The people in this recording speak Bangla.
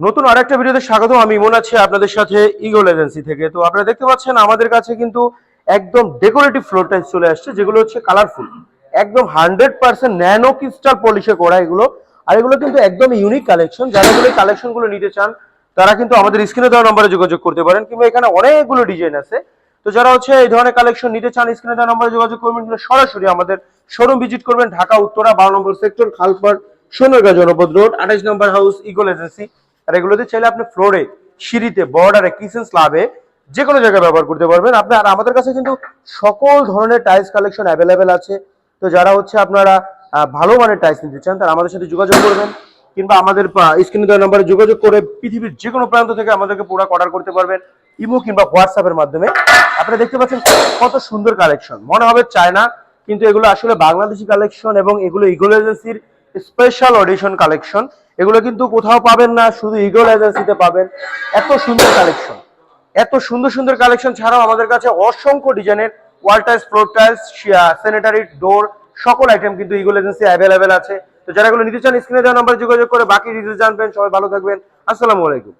নতুন আরেকটা ভিডিওতে স্বাগত আমি ইমন আছি আপনাদের সাথে ইগল এজেন্সি থেকে। তো আপনারা দেখতে পাচ্ছেন, আমাদের কাছে কিন্তু একদম ডেকোরেটিভ ফ্লোর টাইলস চলে আসছে, যেগুলো হচ্ছে কালারফুল একদম হান্ড্রেড পার্সেন্ট ন্যানো ক্রিস্টাল পলিশে করা এগুলো। আর এগুলো কিন্তু একদম ইউনিক কালেকশন যারা এগুলো কালেকশনগুলো নিতে চান, তারা কিন্তু আমাদের স্ক্রিনে দেওয়া নম্বরে যোগাযোগ করতে পারেন, কিংবা এখানে অনেকগুলো ডিজাইন আছে। তো যারা হচ্ছে এই ধরনের কালেকশন নিতে চান, স্ক্রিনে দেওয়া নম্বরে যোগাযোগ করবেন কিন্তু সরাসরি আমাদের শোরুম ভিজিট করবেন, ঢাকা, উত্তরা, বারো নম্বর সেক্টর খালপাড়, সোনারগাঁ জনপদ রোড আঠাশ নম্বর হাউস ইগল এজেন্সি আর এগুলোতে চাইলে আপনি ফ্লোরে সিঁড়িতে বর্ডারে কিচেন স্লাবে যে কোনো জায়গায় ব্যবহার করতে পারবেন। আপনি, আর আমাদের কাছে কিন্তু সকল ধরনের টাইলস কালেকশন অ্যাভেলেবেল আছে। তো যারা হচ্ছে আপনারা ভালো মানের টাইলস নিতে চান, তারা আমাদের সাথে যোগাযোগ করবেন কিংবা আমাদের স্ক্রিনে দেওয়া নম্বরে যোগাযোগ করে পৃথিবীর যে কোনো প্রান্ত থেকে আমাদেরকে প্রোডাক্ট অর্ডার করতে পারবেন। ইমো কিংবা হোয়াটসঅ্যাপের মাধ্যমে। আপনারা দেখতে পাচ্ছেন কত সুন্দর কালেকশন মনে হবে চায়না, কিন্তু এগুলো আসলে বাংলাদেশি কালেকশন এবং এগুলো ইগল এজেন্সির স্পেশাল অডিশন কালেকশন এগুলো কিন্তু কোথাও পাবেন না, শুধু ইগল এজেন্সিতে পাবেন। এত সুন্দর কালেকশন এত সুন্দর সুন্দর কালেকশন ছাড়াও আমাদের কাছে অসংখ্য ডিজাইনের wall tiles floor tiles sanitary door সকল আইটেম কিন্তু ইগল এজেন্সি অ্যাভেলেবেল আছে। তো যারা এগুলো নিতে চান স্ক্রিনে দেওয়া নাম্বারে যোগাযোগ করে বাকি ডিটেলস জানবেন। সবাই ভালো থাকবেন। আসসালামু আলাইকুম।